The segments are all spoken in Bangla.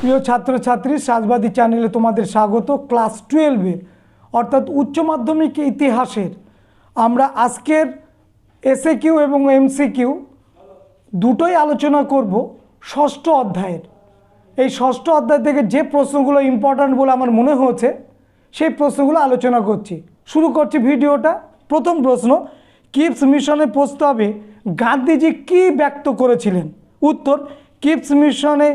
প্রিয় ছাত্রছাত্রী, সাজবাদী চ্যানেলে তোমাদের স্বাগত। ক্লাস টুয়েলভের অর্থাৎ উচ্চ মাধ্যমিক ইতিহাসের, আমরা আজকের এসএ কিউ এবং এমসিকিউ দুটোই আলোচনা করব ষষ্ঠ অধ্যায়ের। এই ষষ্ঠ অধ্যায় থেকে যে প্রশ্নগুলো ইম্পর্ট্যান্ট বলে আমার মনে হয়েছে, সেই প্রশ্নগুলো আলোচনা করছি। শুরু করছি ভিডিওটা। প্রথম প্রশ্ন কিপস মিশনের প্রস্তাবে গান্ধীজি কি ব্যক্ত করেছিলেন? উত্তর কিপস মিশনে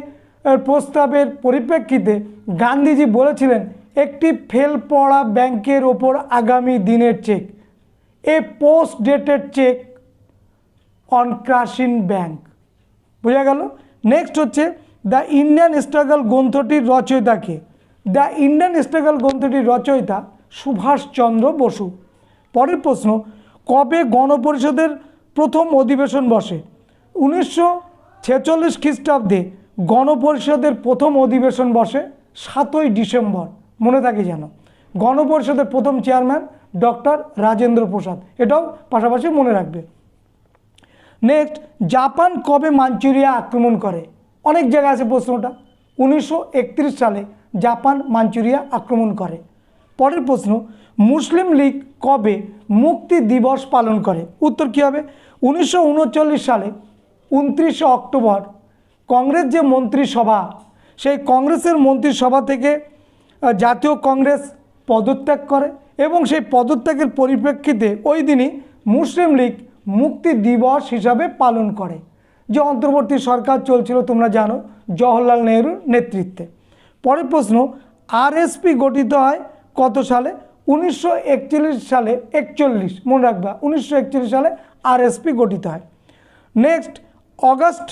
প্রস্তাবের পরিপ্রেক্ষিতে গান্ধীজি বলেছিলেন, একটি ফেল পড়া ব্যাংকের ওপর আগামী দিনের cheque, a post dated cheque on ক্রাশিন bank. বোঝা গেল? নেক্সট হচ্ছে, দ্য ইন্ডিয়ান স্ট্রাগল গ্রন্থটির রচয়িতাকে। দ্য ইন্ডিয়ান স্ট্রাগল গ্রন্থটির রচয়িতা সুভাষচন্দ্র বসু। পরের প্রশ্ন, কবে গণপরিষদের প্রথম অধিবেশন বসে? উনিশশো ছেচল্লিশ খ্রিস্টাব্দে গণপরিষদের প্রথম অধিবেশন বসে সাতই ডিসেম্বর। মনে থাকে যেন। গণপরিষদের প্রথম চেয়ারম্যান ডক্টর রাজেন্দ্র প্রসাদ। এটাও পাশাপাশি মনে রাখবে। নেক্সট, জাপান কবে মাঞ্চুরিয়া আক্রমণ করে? অনেক জায়গায় আছে প্রশ্নটা। উনিশশো একত্রিশ সালে জাপান মাঞ্চুরিয়া আক্রমণ করে। পরের প্রশ্ন, মুসলিম লীগ কবে মুক্তি দিবস পালন করে? উত্তর কী হবে? উনিশশো উনচল্লিশ সালে উনত্রিশে অক্টোবর কংগ্রেস যে মন্ত্রিসভা, সেই কংগ্রেসের মন্ত্রিসভা থেকে জাতীয় কংগ্রেস পদত্যাগ করে এবং সেই পদত্যাগের পরিপ্রেক্ষিতে ওই দিনই মুসলিম লীগ মুক্তি দিবস হিসাবে পালন করে। যে অন্তর্বর্তী সরকার চলছিল, তোমরা জানো, জওহরলাল নেহরুর নেতৃত্বে। পরের প্রশ্ন আরএসপি গঠিত হয় কত সালে? উনিশশো একচল্লিশ সালে, একচল্লিশ, মনে রাখবা, উনিশশো একচল্লিশ সালে আরএসপি গঠিত হয়। নেক্সট অগস্ট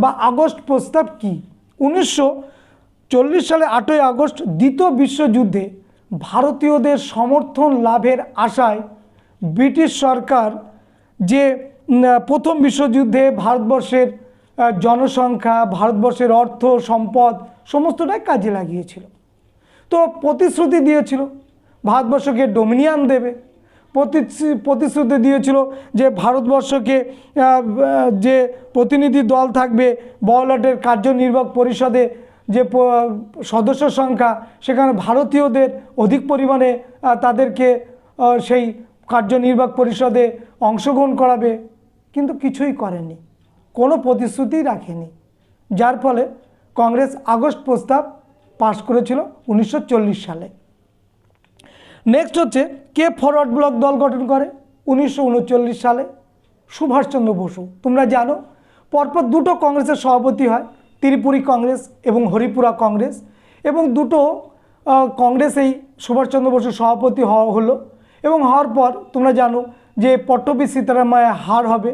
বা আগস্ট প্রস্তাব কি? উনিশশো চল্লিশ সালে আটই আগস্ট দ্বিতীয় বিশ্বযুদ্ধে ভারতীয়দের সমর্থন লাভের আশায় ব্রিটিশ সরকার যে প্রথম বিশ্বযুদ্ধে ভারতবর্ষের জনসংখ্যা, ভারতবর্ষের অর্থ, সম্পদ সমস্তটাই কাজে লাগিয়েছিল। তো প্রতিশ্রুতি দিয়েছিল। ভারতবর্ষকে ডোমিনিয়ান দেবে। প্রতিশ্রুতি দিয়েছিল যে ভারতবর্ষকে যে প্রতিনিধি দল থাকবে, বড়লাটের কার্যনির্বাহক পরিষদে যে সদস্য সংখ্যা, সেখানে ভারতীয়দের অধিক পরিমাণে তাদেরকে সেই কার্যনির্বাহক পরিষদে অংশগ্রহণ করাবে। কিন্তু কিছুই করেনি কোনো প্রতিশ্রুতি রাখেনি। যার ফলে কংগ্রেস আগস্ট প্রস্তাব পাশ করেছিল উনিশশো চল্লিশ সালে। নেক্সট হচ্ছে, কে ফরওয়ার্ড ব্লক দল গঠন করে? উনিশশো উনচল্লিশ সালে সুভাষচন্দ্র বসু। তোমরা জানো, পরপর দুটো কংগ্রেসের সভাপতি হয়, ত্রিপুরী কংগ্রেস এবং হরিপুরা কংগ্রেস। এবং দুটো কংগ্রেসেই সুভাষচন্দ্র বসু সভাপতি হওয়া হলো। এবং হওয়ার পর, তোমরা জানো যে পট্টবী সীতারামায় হার হবে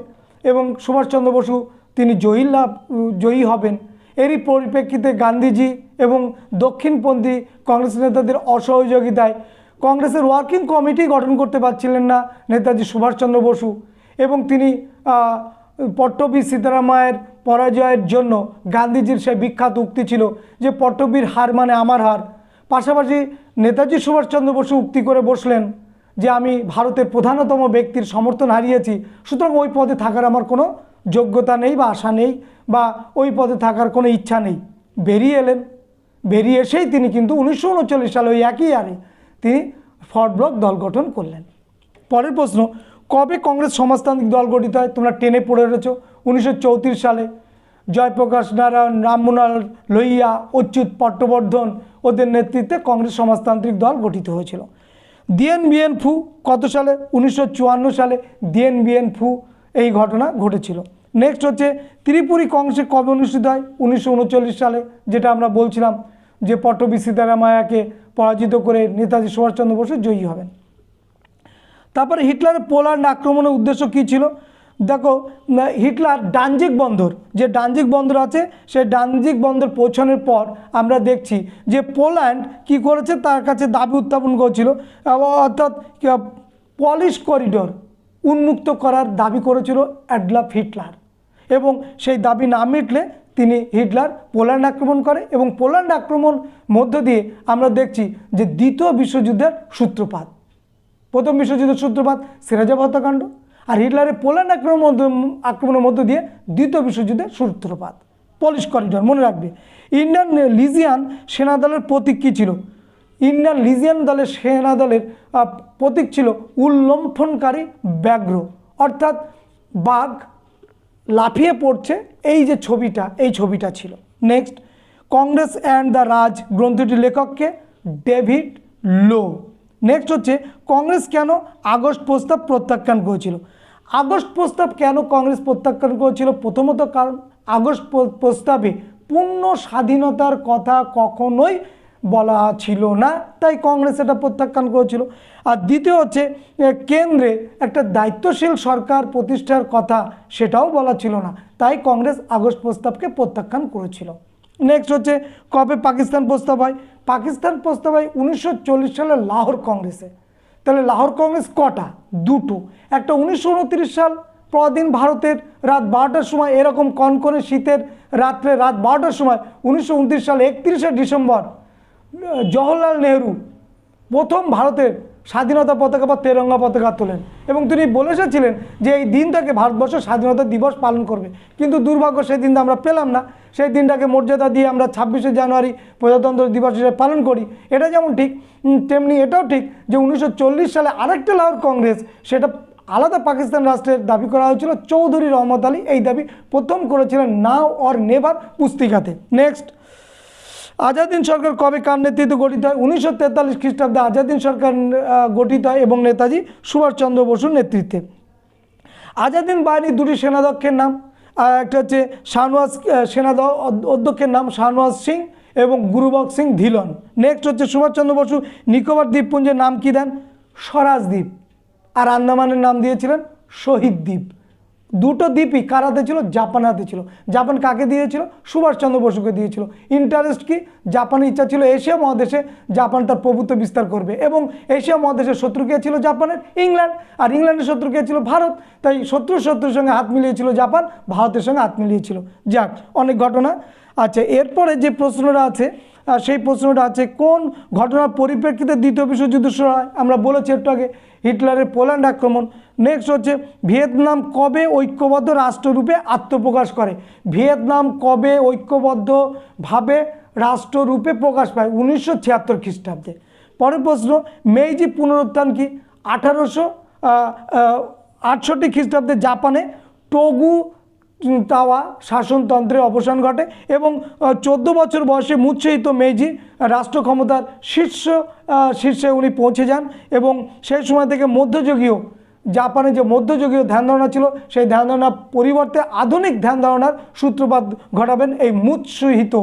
এবং সুভাষচন্দ্র বসু তিনি জয়ী লাভ, জয়ী হবেন। এরই পরিপ্রেক্ষিতে গান্ধীজি এবং দক্ষিণপন্থী কংগ্রেস নেতাদের অসহযোগিতায় কংগ্রেসের ওয়ার্কিং কমিটি গঠন করতে পারছিলেন না নেতাজি সুভাষচন্দ্র বসু এবং তিনি আহ, পট্টবী সীতারামায়ের পরাজয়ের জন্য গান্ধীজির সেই বিখ্যাত উক্তি ছিল যে পট্টবীর হার মানে আমার হার। পাশাপাশি নেতাজি সুভাষচন্দ্র বসু উক্তি করে বসলেন যে আমি ভারতের প্রধানতম ব্যক্তির সমর্থন হারিয়েছি সুতরাং ওই পদে থাকার আমার কোনো যোগ্যতা নেই বা আশা নেই বা ওই পদে থাকার কোনো ইচ্ছা নেই। বেরিয়ে এলেন। বেরিয়ে এসেই তিনি কিন্তু উনিশশো উনচল্লিশ সালে ওই একই ইয়ারে তিনি ফরওয়ার্ড ব্লক দল গঠন করলেন। পরের প্রশ্ন, কবে কংগ্রেস সমাজতান্ত্রিক দল গঠিত হয়? তোমরা টেনে পড়ে রয়েছ উনিশশো চৌত্রিশ সালে জয়প্রকাশ নারায়ণ, রামমোহন লোহিয়া, অচ্যুত পট্টবর্ধন ওদের নেতৃত্বে কংগ্রেস সমাজতান্ত্রিক দল গঠিত হয়েছিল। দিয়েন বিএন ফু কত সালে? উনিশশো চুয়ান্ন সালে দিয়েন বিএন ফু এই ঘটনা ঘটেছিল। নেক্সট হচ্ছে, ত্রিপুরী কংগ্রেসে কবে অনুষ্ঠিত হয়? উনিশশো উনচল্লিশ সালে, যেটা আমরা বলছিলাম যে পট্টবী সীতারামায়াকে পরাজিত করে নেতাজি সুভাষচন্দ্র বসু জয়ী হবেন। তারপরে হিটলারের পোল্যান্ড আক্রমণের উদ্দেশ্য কী ছিল? দেখো হিটলার ডানজিক বন্দর, যে ডানজিক বন্দর আছে সেই ডানজিক বন্দর পৌঁছানোর পর আমরা দেখছি যে পোল্যান্ড কি করেছে? তার কাছে দাবি উত্থাপন করেছিল। অর্থাৎ পলিশ করিডোর উন্মুক্ত করার দাবি করেছিল অ্যাডলাফ হিটলার। এবং সেই দাবি না মিটলে তিনি হিটলার পোল্যান্ড আক্রমণ করে এবং পোল্যান্ড আক্রমণ মধ্য দিয়ে আমরা দেখছি যে দ্বিতীয় বিশ্বযুদ্ধের সূত্রপাত। প্রথম বিশ্বযুদ্ধের সূত্রপাত সিরাজা হত্যাকাণ্ড আর হিটলারের পোল্যান্ড আক্রমণ আক্রমণের মধ্য দিয়ে দ্বিতীয় বিশ্বযুদ্ধের সূত্রপাত। পলিশ করিডর মনে রাখবে। ইন্ডিয়ান লিজিয়ান সেনাদলের প্রতীক কী ছিল? ইন্ডিয়ান লিজিয়ান দলের সেনা দলের প্রতীক ছিল উল্লম্ফনকারী ব্যাঘ্র। অর্থাৎ বাঘ লাফিয়ে পড়ছে এই যে ছবিটা, এই ছবিটা ছিল। Next Congress and the Raj গ্রন্থটির লেখককে ডেভিড লো নেক্সট হচ্ছে কংগ্রেস কেন আগস্ট প্রস্তাব প্রত্যাখ্যান করেছিল? আগস্ট প্রস্তাব কেন কংগ্রেস প্রত্যাখ্যান করেছিল? প্রথমত কারণ, আগস্ট প্রস্তাবে পূর্ণ স্বাধীনতার কথা কখনোই বলা ছিল না, তাই কংগ্রেস এটা প্রত্যাখ্যান করেছিল। আর দ্বিতীয় হচ্ছে কেন্দ্রে একটা দায়িত্বশীল সরকার প্রতিষ্ঠার কথা সেটাও বলা ছিল না, তাই কংগ্রেস আগস্ট প্রস্তাবকে প্রত্যাখ্যান করেছিল। নেক্সট হচ্ছে, কবে পাকিস্তান প্রস্তাব হয়? পাকিস্তান প্রস্তাব হয় উনিশশো চল্লিশ সালে লাহোর কংগ্রেসে। তাহলে লাহোর কংগ্রেস কটা? দুটো। একটা উনিশশো উনত্রিশ সাল, পরদিন ভারতের রাত বারোটার সময় এরকম কনকনে শীতের রাত্রে রাত বারোটার সময়, উনিশশো সালে একত্রিশে ডিসেম্বর জওহরলাল নেহরু প্রথম ভারতের স্বাধীনতা পতাকা বা তেরঙ্গা পতাকা তোলেন। এবং তিনি বলে এসেছিলেন যে এই দিনটাকে ভারতবর্ষ স্বাধীনতা দিবস পালন করবে। কিন্তু দুর্ভাগ্য সেই দিনটা আমরা পেলাম না। সেই দিনটাকে মর্যাদা দিয়ে আমরা ছাব্বিশে জানুয়ারি প্রজাতন্ত্র দিবস হিসেবে পালন করি। এটা যেমন ঠিক তেমনি এটাও ঠিক যে উনিশশো চল্লিশ সালে আরেকটা লাহোর কংগ্রেস, সেটা আলাদা পাকিস্তান রাষ্ট্রের দাবি করা হয়েছিল। চৌধুরী রহমত আলী এই দাবি প্রথম করেছিলেন নাও অর নেভার পুস্তিকাতে। নেক্সট। আজাদিন সরকার কবে কার নেতৃত্বে গঠিত হয়? উনিশশো তেতাল্লিশ খ্রিস্টাব্দে আজাদিন সরকার গঠিত হয় এবং নেতাজি সুভাষচন্দ্র বসুর নেতৃত্বে। আজাদিন বাহিনীর দুটি সেনাধ্যক্ষের নাম আর একটা হচ্ছে শাহনওয়াজ সেনা অধ্যক্ষের নাম শাহনওয়াজ সিং এবং গুরুবক সিং ধিলন। নেক্সট হচ্ছে সুভাষচন্দ্র বসু। নিকোবর দ্বীপপুঞ্জের নাম কি দেন? স্বরাজ দ্বীপ। আর আন্দামানের নাম দিয়েছিলেন শহীদ দ্বীপ। দুটো দ্বীপই কার হাতে ছিল? জাপান হাতে ছিল। জাপান কাকে দিয়েছিল? সুভাষচন্দ্র বসুকে দিয়েছিল। ইন্টারেস্ট কি? জাপানের ইচ্ছা ছিল এশিয়া মহাদেশে জাপান তার প্রভুত্ব বিস্তার করবে এবং এশিয়া মহাদেশের শত্রু কে ছিল? জাপানের ইংল্যান্ড। আর ইংল্যান্ডের শত্রু কে ছিল? ভারত। তাই শত্রু শত্রুর সঙ্গে হাত মিলিয়েছিল জাপান, ভারতের সঙ্গে হাত মিলিয়েছিল। যাক, অনেক ঘটনা। আচ্ছা এরপরে যে প্রশ্নটা আছে সেই প্রশ্নটা আছে, কোন ঘটনার পরিপ্রেক্ষিতে দ্বিতীয় বিশ্বযুদ্ধ শুরু হয়? আমরা বলেছি একটু আগে, হিটলারের পোল্যান্ড আক্রমণ। নেক্সট হচ্ছে, ভিয়েতনাম কবে ঐক্যবদ্ধ রাষ্ট্ররূপে আত্মপ্রকাশ করে? ভিয়েতনাম কবে ঐক্যবদ্ধভাবে রাষ্ট্ররূপে প্রকাশ পায়? উনিশশো ছিয়াত্তর খ্রিস্টাব্দে। পরের প্রশ্ন, মেইজি পুনরুত্থান কি? আঠারোশো আটষট্টি খ্রিস্টাব্দে জাপানে টোগু তাওয়া শাসনতন্ত্রের অবসান ঘটে এবং চোদ্দ বছর বয়সে মুৎসাহিত মেইজি রাষ্ট্র ক্ষমতার শীর্ষ শীর্ষে উনি পৌঁছে যান এবং সেই সময় থেকে মধ্যযুগীয়, জাপানে যে মধ্যযুগীয় ধ্যান ধারণা ছিল, সেই ধ্যান ধারণার পরিবর্তে আধুনিক ধ্যান ধারণার সূত্রপাত ঘটাবেন এই মুৎসহিত।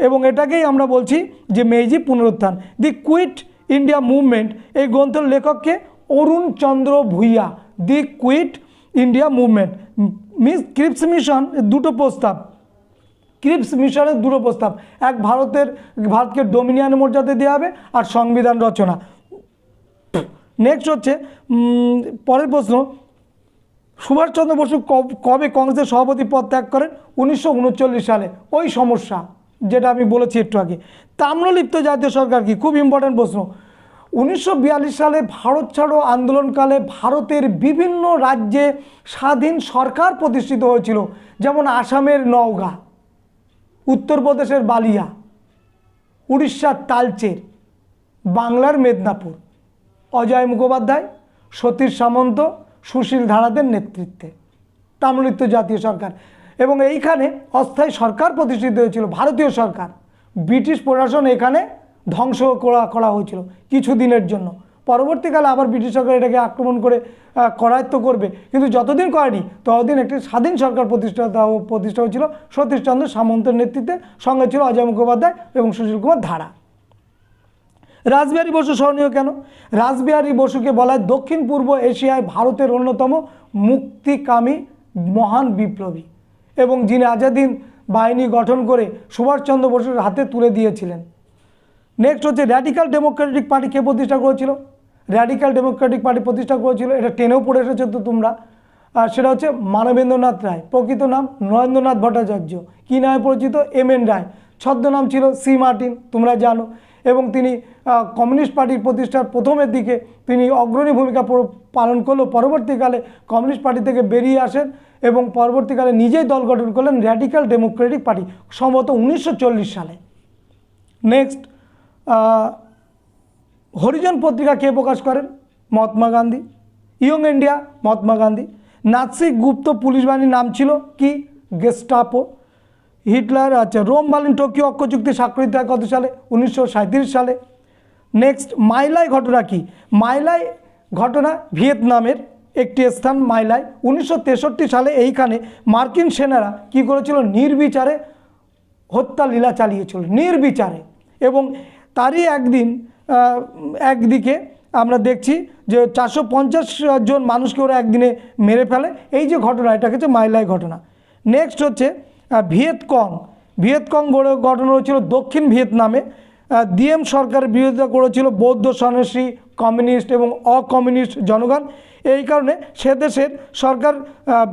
এবং এটাকেই আমরা বলছি যে মেইজি পুনরুত্থান। দি কুইট ইন্ডিয়া মুভমেন্ট, এই গ্রন্থের লেখককে Arun Chandra Bhuiyan, the quit India movement. Miss Cripps mission দুটো প্রস্তাব। ক্রিপস মিশনের দুটো প্রস্তাব। এক ভারতের, ভারতকে ডোমিনিয়ান মর্যাদা দেওয়া হবে আর সংবিধান রচনা। নেক্সট হচ্ছে পরের প্রশ্ন, সুভাষচন্দ্র বসু কব- কংগ্রেসের সভাপতি পদ ত্যাগ করেন? উনিশশো উনচল্লিশ সালে। ওই সমস্যা, যেটা আমি বলেছি একটু আগে। তাম্রলিপ্ত জাতীয় সরকার কি? খুব ইম্পর্ট্যান্ট প্রশ্ন। উনিশশো বিয়াল্লিশ সালে ভারত ছাড়ো আন্দোলনকালে ভারতের বিভিন্ন রাজ্যে স্বাধীন সরকার প্রতিষ্ঠিত হয়েছিল, যেমন আসামের নওগাঁ, উত্তরপ্রদেশের বালিয়া, উড়িষ্যার তালচের, বাংলার মেদিনীপুর, অজয় মুখোপাধ্যায়, সতীশ সামন্ত, সুশীল ধারাদের নেতৃত্বে, তাম্রলিপ্ত জাতীয় সরকার। এবং এইখানে অস্থায়ী সরকার প্রতিষ্ঠিত হয়েছিল, ভারতীয় সরকার। ব্রিটিশ প্রশাসন এখানে ধ্বংস করা করা হয়েছিল কিছু দিনের জন্য। পরবর্তীকালে আবার ব্রিটিশ সরকার এটাকে আক্রমণ করে করায়ত্ত করবে। কিন্তু যতদিন করেনি, ততদিন একটি স্বাধীন সরকার প্রতিষ্ঠা প্রতিষ্ঠা হয়েছিল সতীশচন্দ্র সামন্তের নেতৃত্বে। সঙ্গে ছিল অজয় মুখোপাধ্যায় এবং সুশীল কুমার ধারা। রাসবিহারী বসু স্মরণীয় কেন? রাসবিহারী বসুকে বলা হয় দক্ষিণ পূর্ব এশিয়ায় ভারতের অন্যতম মুক্তিকামী মহান বিপ্লবী এবং যিনি আজাদিন বাহিনী গঠন করে সুভাষচন্দ্র বসুর হাতে তুলে দিয়েছিলেন। নেক্সট হচ্ছে র্যাডিক্যাল ডেমোক্রেটিক পার্টি কে প্রতিষ্ঠা করেছিল? র্যাডিক্যাল ডেমোক্রেটিক পার্টি প্রতিষ্ঠা করেছিল, এটা টেনেও পড়ে এসেছে তো তোমরা। আর সেটা হচ্ছে মানবেন্দ্রনাথ রায়, প্রকৃত নাম নরেন্দ্রনাথ ভট্টাচার্য। কী নামে পরিচিত? M N Roy. ছদ্মনাম ছিল সি মার্টিন, তোমরা জানো। এবং তিনি কমিউনিস্ট পার্টির প্রতিষ্ঠার প্রথমের দিকে তিনি অগ্রণী ভূমিকা পালন করলেও পরবর্তীকালে কমিউনিস্ট পার্টি থেকে বেরিয়ে আসেন এবং পরবর্তীকালে নিজেই দল গঠন করলেন র্যাডিক্যাল ডেমোক্রেটিক পার্টি সম্ভবত উনিশশো চল্লিশ সালে। নেক্সট হরিজন পত্রিকা কে প্রকাশ করেন? Mahatma Gandhi. Young India, Mahatma Gandhi. নাৎসিক গুপ্ত পুলিশ বাহিনীর নাম ছিল কি? গেস্টাপো। হিটলার আচ্ছা রোম, বার্লিন, টোকিও অক্ষ চুক্তি স্বাক্ষরিত হয় কত সালে, উনিশশো সাঁইত্রিশ সালে। নেক্সট, মাইলাই ঘটনা কি? মাইলাই ঘটনা ভিয়েতনামের একটি স্থান মাইলাই। উনিশশো তেষট্টি সালে এইখানে মার্কিন সেনারা কি করেছিল? নির্বিচারে হত্যা লীলা চালিয়েছিল। নির্বিচারে। এবং তারই একদিন একদিকে আমরা দেখছি যে চারশো পঞ্চাশ জন মানুষকে ওরা একদিনে মেরে ফেলে। এই যে ঘটনা, এটা হচ্ছে মাইলাই ঘটনা। নেক্সট হচ্ছে ভিয়েতকং। ভিয়েতকং গড়ে, গঠন হয়েছিল দক্ষিণ ভিয়েতনামে। ডিএম সরকারের বিরোধিতা করেছিল বৌদ্ধ সন্ন্যাসী, কমিউনিস্ট এবং অকমিউনিস্ট জনগণ। এই কারণে সে দেশের সরকার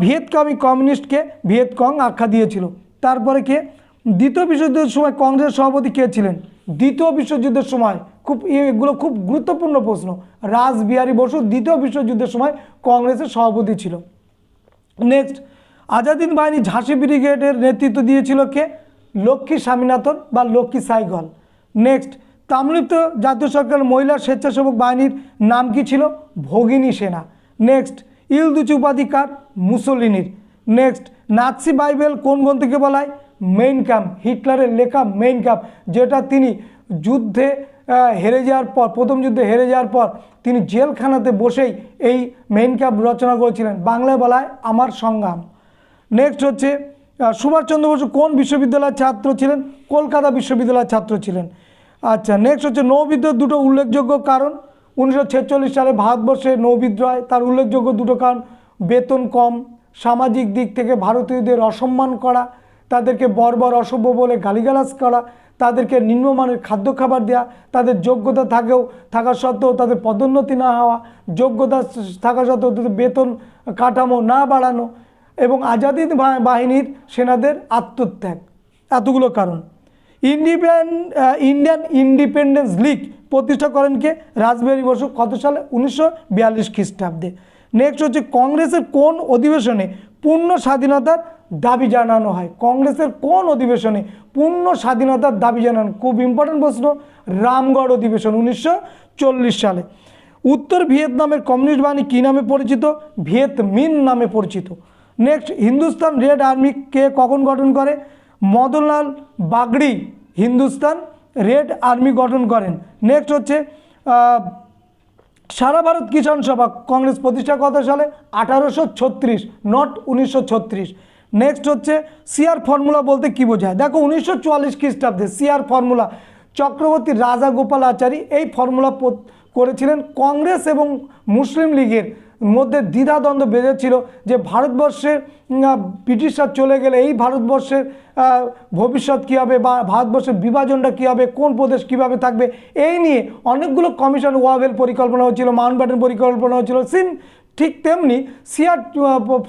ভিয়েতকামী কমিউনিস্টকে ভিয়েতকং আখ্যা দিয়েছিল। তারপরে কে? দ্বিতীয় বিশ্বযুদ্ধের সময় কংগ্রেস সভাপতি কে ছিলেন? দ্বিতীয় বিশ্বযুদ্ধের সময় খুব এগুলো খুব গুরুত্বপূর্ণ প্রশ্ন। রাসবিহারী বসু দ্বিতীয় বিশ্বযুদ্ধের সময় কংগ্রেসের সভাপতি ছিল। নেক্সট আজাদিন বাহিনী ঝাঁসি ব্রিগেডের নেতৃত্ব দিয়েছিল কে? লক্ষ্মী স্বামীনাথন বা লক্ষ্মী সাইগল। নেক্সট তাম্রলিপ্ত জাতীয় সরকারের মহিলা স্বেচ্ছাসেবক বাহিনীর নাম কি ছিল? ভগিনী সেনা। নেক্সট ইলদুচি উপাধিকার মুসলিনীর নেক্সট নাৎসি বাইবেল কোন গ্রন্থকে বলা হয়? মেইন ক্যাম্প হিটলারের লেখা মেইন ক্যাম্প যেটা তিনি যুদ্ধে হেরে যাওয়ার পর, প্রথম যুদ্ধে হেরে যাওয়ার পর তিনি জেলখানাতে বসেই এই মেইন ক্যাম্প রচনা করেছিলেন। বাংলায় বলা হয় আমার সংগ্রাম। নেক্সট হচ্ছে সুভাষচন্দ্র বসু কোন বিশ্ববিদ্যালয়ের ছাত্র ছিলেন? কলকাতা বিশ্ববিদ্যালয়ের ছাত্র ছিলেন। আচ্ছা নেক্সট হচ্ছে নৌবিদ্রোহ দুটো উল্লেখযোগ্য কারণ। উনিশশো ছেচল্লিশ সালে ভারতবর্ষে নৌবিদ্রোহ তার উল্লেখযোগ্য দুটো কারণ, বেতন কম, সামাজিক দিক থেকে ভারতীয়দের অসম্মান করা তাদেরকে বর্বর অসভ্য বলে গালিগালাজ করা, তাদেরকে নিম্নমানের খাদ্য খাবার দেওয়া তাদের যোগ্যতা থাকেও, থাকা সত্ত্বেও তাদের পদোন্নতি না হওয়া, যোগ্যতা থাকা সত্ত্বেও তাদের বেতন কাঠামো না বাড়ানো এবং আজাদি বাহিনীর সেনাদের আত্মত্যাগ। এতগুলো কারণ। ইন্ডিপেন্ড ইন্ডিয়ান ইন্ডিপেন্ডেন্স লিগ প্রতিষ্ঠা করেন কে? রাসবিহারী বসু, কত সালে? উনিশশো বিয়াল্লিশ খ্রিস্টাব্দে। নেক্সট হচ্ছে কংগ্রেসের কোন অধিবেশনে পূর্ণ স্বাধীনতার দাবি জানানো হয়। কংগ্রেসের কোন অধিবেশনে পূর্ণ স্বাধীনতার দাবি জানান খুব ইম্পর্টেন্ট প্রশ্ন, রামগড় অধিবেশন উনিশশো চল্লিশ সালে। উত্তর ভিয়েতনামের কমিউনিস্ট বাহিনী কী নামে পরিচিত? ভিয়েত মিন নামে পরিচিত। নেক্সট হিন্দুস্তান রেড আর্মি কে কখন গঠন করে? মদনলাল বাগড়ি হিন্দুস্তান রেড আর্মি গঠন করেন। নেক্সট হচ্ছে সারা ভারত কিষাণ সভা কংগ্রেস প্রতিষ্ঠা কত সালে? আঠারোশো ছত্রিশ নট উনিশশো ছত্রিশ। নেক্সট হচ্ছে সিআর ফর্মুলা বলতে কি বোঝায়? দেখো উনিশশো চুয়াল্লিশ খ্রিস্টাব্দে সিআর ফর্মুলা চক্রবর্তী রাজা গোপাল আচারী এই ফর্মুলা করেছিলেন। কংগ্রেস এবং মুসলিম লীগের মধ্যে দ্বিধাদ্বন্দ্ব বেঁধেছিল যে ভারতবর্ষের ব্রিটিশরা চলে গেলে এই ভারতবর্ষের ভবিষ্যৎ কী হবে বা ভারতবর্ষের বিভাজনটা কী হবে, কোন প্রদেশ কীভাবে থাকবে, এই নিয়ে অনেকগুলো কমিশন ওয়াভেল পরিকল্পনা হচ্ছিল মাউন্ট ব্যাটেন পরিকল্পনা হচ্ছিল সিন ঠিক তেমনি সিআর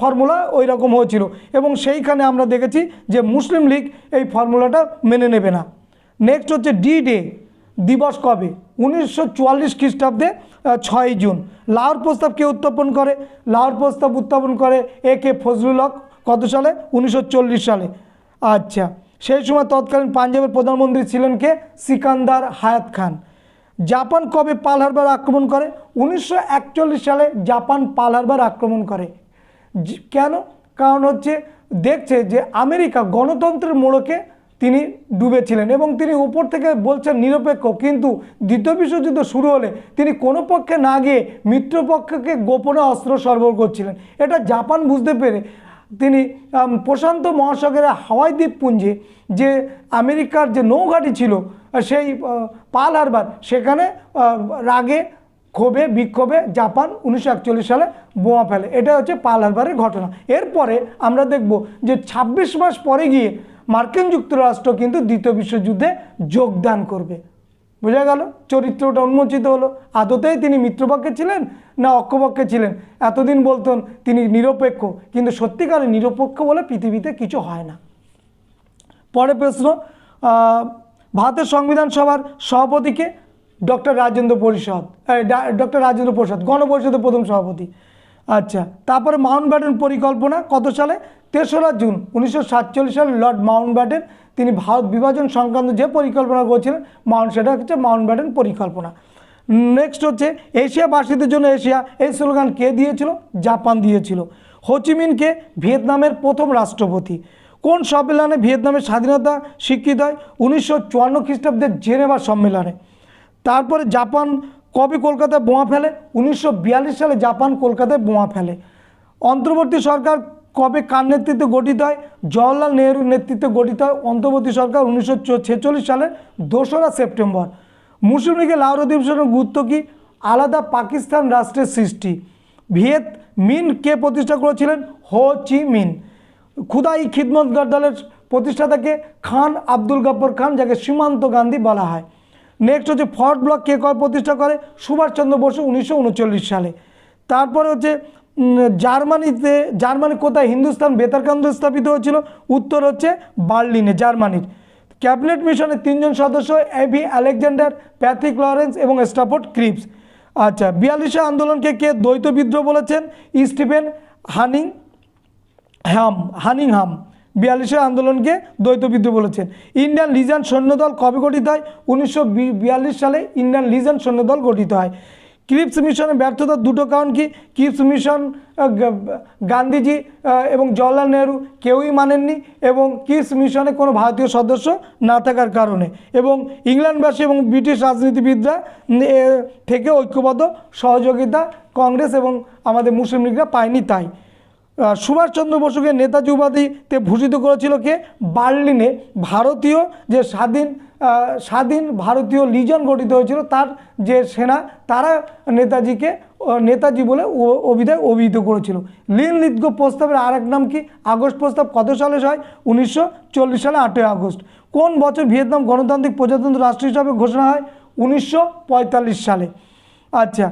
ফর্মুলা ওই রকম হয়েছিল এবং সেইখানে আমরা দেখেছি যে মুসলিম লীগ এই ফর্মুলাটা মেনে নেবে না। নেক্সট হচ্ছে ডি ডে দিবস কবে? উনিশশো চুয়াল্লিশ খ্রিস্টাব্দে ছয় জুন। লাহোর প্রস্তাব কে উত্থাপন করে? লাহোর প্রস্তাব উত্থাপন করে এ কে ফজলুল হক, কত সালে? উনিশশো চল্লিশ সালে। আচ্ছা সেই সময় তৎকালীন পাঞ্জাবের প্রধানমন্ত্রী ছিলেন কে? সিকান্দার হায়াত খান। জাপান কবে পাল হারবার আক্রমণ করে? উনিশশো একচল্লিশ সালে জাপান পাল হারবার আক্রমণ করে। কেন? কারণ হচ্ছে দেখছে যে আমেরিকা গণতন্ত্রের মোড়কে তিনি ডুবেছিলেন এবং তিনি উপর থেকে বলছেন নিরপেক্ষ। কিন্তু দ্বিতীয় বিশ্বযুদ্ধ শুরু হলে তিনি কোনো পক্ষে না গিয়ে মিত্রপক্ষকে গোপনে অস্ত্র সরবরাহ করছিলেন। এটা জাপান বুঝতে পেরে তিনি প্রশান্ত মহাসাগরের হাওয়াই দ্বীপপুঞ্জে যে আমেরিকার যে নৌঘাটি ছিল সেই পাল হারবার, সেখানে রাগে, ক্ষোভে, বিক্ষোভে জাপান উনিশশো একচল্লিশ সালে বোমা ফেলে। এটা হচ্ছে পাল হারবারের ঘটনা। এরপরে আমরা দেখব যে ২৬ মাস পরে গিয়ে মার্কিন যুক্তরাষ্ট্র কিন্তু দ্বিতীয় বিশ্বযুদ্ধে যোগদান করবে। বোঝা গেল, চরিত্রটা উন্মোচিত হলো। আদতেই তিনি মিত্রপক্ষে ছিলেন না অক্ষপক্ষে ছিলেন। এতদিন বলতেন তিনি নিরপেক্ষ, কিন্তু সত্যিকারে নিরপেক্ষ বলে পৃথিবীতে কিছু হয় না। পরে প্রশ্ন ভারতের সংবিধান সভার সভাপতিকে ডক্টর রাজেন্দ্র পরিষদ। ডক্টর রাজেন্দ্র প্রসাদ গণপরিষদের প্রথম সভাপতি। আচ্ছা তারপরে মাউন্ট ব্যাটেন পরিকল্পনা কত সালে? তেসরা জুন উনিশশো সাতচল্লিশ সালে লর্ড মাউন্ট ব্যাটেন, তিনি ভারত বিভাজন সংক্রান্ত যে পরিকল্পনা করেছিলেন, মাউন্ট, সেটা হচ্ছে মাউন্ট ব্যাটেন পরিকল্পনা। নেক্সট হচ্ছে এশিয়াবাসীদের জন্য এশিয়া এই স্লোগান কে দিয়েছিল? জাপান দিয়েছিল। হোচিমিনকে ভিয়েতনামের প্রথম রাষ্ট্রপতি। কোন সম্মেলনে ভিয়েতনামের স্বাধীনতা স্বীকৃত হয়? উনিশশো চুয়ান্ন খ্রিস্টাব্দের জেনেভা সম্মেলনে। তারপরে জাপান কবে কলকাতায় বোমা ফেলে? উনিশশো বিয়াল্লিশ সালে জাপান কলকাতায় বোমা ফেলে। অন্তর্বর্তী সরকার কবে কার নেতৃত্বে গঠিত হয়? জওয়াহরলাল নেহরুর নেতৃত্বে গঠিত হয়। অন্তর্বর্তী সরকার উনিশশো ছেচল্লিশ সালের দোসরা সেপ্টেম্বর। মুসলিম লীগের লাহোর অধিবেশনের গুরুত্ব কি? আলাদা পাকিস্তান রাষ্ট্রের সৃষ্টি। ভিয়েত মিন কে প্রতিষ্ঠা করেছিলেন? হো চি মিন। খুদাই খিদমতগর দলের প্রতিষ্ঠাতাকে খান আব্দুল গব্বর খান, যাকে সীমান্ত গান্ধী বলা হয়। নেক্সট হচ্ছে ফর্ট ব্লক কে কয় প্রতিষ্ঠা করে? সুভাষচন্দ্র বসু উনিশশো উনচল্লিশ সালে। তারপরে হচ্ছে জার্মানিতে, জার্মানি কোথায়? হিন্দুস্তান, বেতার কেন্দ্র স্থাপিত হয়েছিল। উত্তর হচ্ছে বার্লিনে, জার্মানির। ক্যাবিনেট মিশনের তিনজন সদস্য, এভি আলেকজান্ডার প্যাথিক লরেন্স এবং স্টাফোর্ড ক্রিপস। আচ্ছা বিয়াল্লিশে আন্দোলনকে কে দ্বৈত বিদ্রোহ বলেছেন? Stephen Henning ham Henningham. বিয়াল্লিশের আন্দোলনকে দ্বৈত বিদ্রোহ বলেছেন। ইন্ডিয়ান লিজান সৈন্যদল কবে গঠিত হয়? উনিশশো বিয়াল্লিশ সালে ইন্ডিয়ান লিজান সৈন্যদল গঠিত হয়। ক্রিপস মিশনের ব্যর্থতার দুটো কারণ কি? ক্রিপস মিশন গান্ধীজি এবং জওয়াহরলাল নেহরু কেউই মানেননি এবং ক্রিপস মিশনে কোনো ভারতীয় সদস্য না থাকার কারণে। এবং ইংল্যান্ডবাসী এবং ব্রিটিশ রাজনীতিবিদরা থেকে ঐক্যবদ্ধ, সহযোগিতা কংগ্রেস এবং আমাদের মুসলিম লীগরা পায়নি তাই। সুভাষচন্দ্র বসুকে নেতাজি উপাধিতে ভূষিত করেছিল কে? বার্লিনে ভারতীয় যে স্বাধীন স্বাধীন ভারতীয় লিজন গঠিত হয়েছিল তার যে সেনা, তারা নেতাজিকে নেতাজি বলে অভিধায় অভিহিত করেছিল। লিন লিদ্গ প্রস্তাবের আর এক নাম কি? আগস্ট প্রস্তাব কত সালে হয়? উনিশশো চল্লিশ সালে, আটই আগস্ট। কোন বছর ভিয়েতনাম গণতান্ত্রিক প্রজাতন্ত্র রাষ্ট্র হিসাবে ঘোষণা হয়? উনিশশো পঁয়তাল্লিশ সালে। আচ্ছা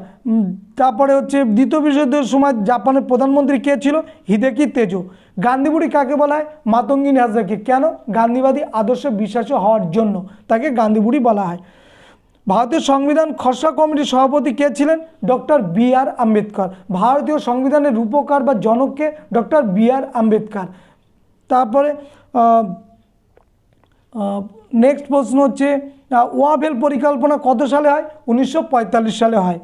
তারপরে হচ্ছে দ্বিতীয় বিশ্বযুদ্ধের সময় জাপানের প্রধানমন্ত্রী কে ছিল? হিদেকি তেজো। গান্ধীবুড়ি কাকে বলা হয় মাতঙ্গিনী হাজরাকে। কেন? গান্ধীবাদী আদর্শে বিশ্বাসী হওয়ার জন্য তাকে গান্ধীবুড়ি বলা হয়। ভারতীয় সংবিধান খসড়া কমিটির সভাপতি কে ছিলেন? Doctor B R Ambedkar. ভারতীয় সংবিধানের রূপকার বা জনককে ডক্টর বি আর আম্বেদকর। তারপরে নেক্সট প্রশ্ন হচ্ছে ওয়াভেল পরিকল্পনা কত সালে হয়? উনিশশো পঁয়তাল্লিশ সালে হয়।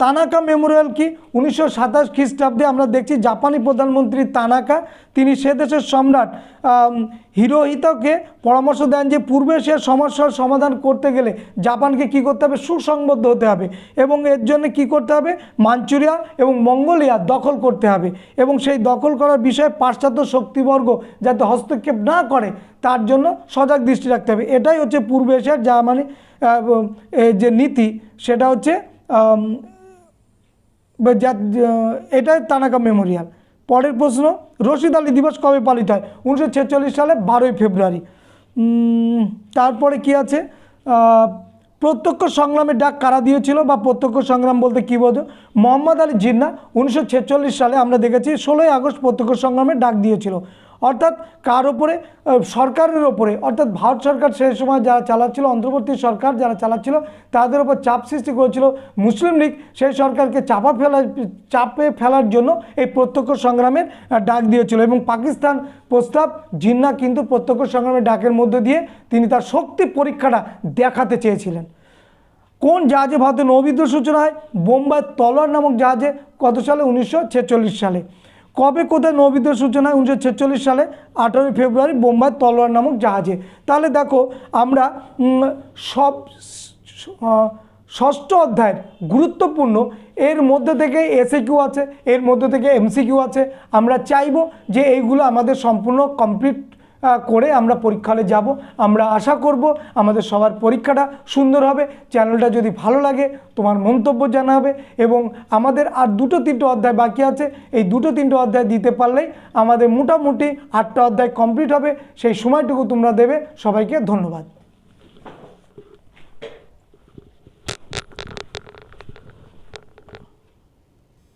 তানাকা মেমোরিয়াল কি? উনিশশো সাতাশ খ্রিস্টাব্দে আমরা দেখছি জাপানি প্রধানমন্ত্রী তানাকা তিনি সে দেশের সম্রাট। হিরোহিতকে পরামর্শ দেন যে পূর্ব এশিয়ার সমস্যার সমাধান করতে গেলে জাপানকে কি করতে হবে? সুসংবদ্ধ হতে হবে এবং এর জন্য কি করতে হবে? মাঞ্চুরিয়া এবং মঙ্গোলিয়া দখল করতে হবে এবং সেই দখল করার বিষয়ে পাশ্চাত্য শক্তিবর্গ যাতে হস্তক্ষেপ না করে তার জন্য সজাগ দৃষ্টি রাখতে হবে। এটাই হচ্ছে পূর্ব এশিয়ার আহ, এই যে নীতি সেটা হচ্ছে এটাই তানাকা মেমোরিয়াল। পরের প্রশ্ন, রশিদ আলী দিবস কবে পালিত হয়? উনিশশো ছেচল্লিশ সালে বারোই ফেব্রুয়ারি। তারপরে কি আছে? প্রত্যক্ষ সংগ্রামের ডাক কারা দিয়েছিল বা প্রত্যক্ষ সংগ্রাম বলতে কী বোঝো? মোহাম্মদ আলী জিন্না উনিশশো ছেচল্লিশ সালে আমরা দেখেছি, ষোলোই আগস্ট প্রত্যক্ষ সংগ্রামের ডাক দিয়েছিল। অর্থাৎ কার ওপরে সরকারের ওপরে অর্থাৎ ভারত সরকার সেই সময় যারা চালাচ্ছিল, অন্তর্বর্তী সরকার যারা চালাচ্ছিল, তাদের ওপর চাপ সৃষ্টি করেছিল। মুসলিম লীগ সেই সরকারকে চাপা ফেলা, চাপে ফেলার জন্য এই প্রত্যক্ষ সংগ্রামের ডাক দিয়েছিল এবং পাকিস্তান প্রস্তাব জিন্না কিন্তু প্রত্যক্ষ সংগ্রামের ডাকের মধ্য দিয়ে তিনি তার শক্তি পরীক্ষাটা দেখাতে চেয়েছিলেন। কোন জাহাজে ভারতের নৌবিদ্রোহ সূচনা হয়? বোম্বাই তলোয়ার নামক জাহাজে কত সালে? উনিশশো ছেচল্লিশ সালে। কবে কোথায় নবীদের সূচনা? উনিশশো সালে, আঠারোই ফেব্রুয়ারি, বোম্বাই তলোয়ার নামক জাহাজে। তাহলে দেখো, আমরা সব ষষ্ঠ অধ্যায়ের গুরুত্বপূর্ণ, এর মধ্যে থেকে এসে কিউ আছে, এর মধ্যে থেকে এমসিকিউ আছে। আমরা চাইব যে এইগুলো আমাদের সম্পূর্ণ কমপ্লিট করে আমরা পরীক্ষা হলে যাব। আমরা আশা করব আমাদের সবার পরীক্ষাটা সুন্দর হবে। চ্যানেলটা যদি ভালো লাগে, তোমার মন্তব্য জানাবে এবং আমাদের আর দুটো তিনটে অধ্যায় বাকি আছে। এই দুটো তিনটে অধ্যায় দিতে পারলেই আমাদের মোটামুটি আটটা অধ্যায় কমপ্লিট হবে। সেই সময়টুকু তোমরা দেবে। সবাইকে ধন্যবাদ।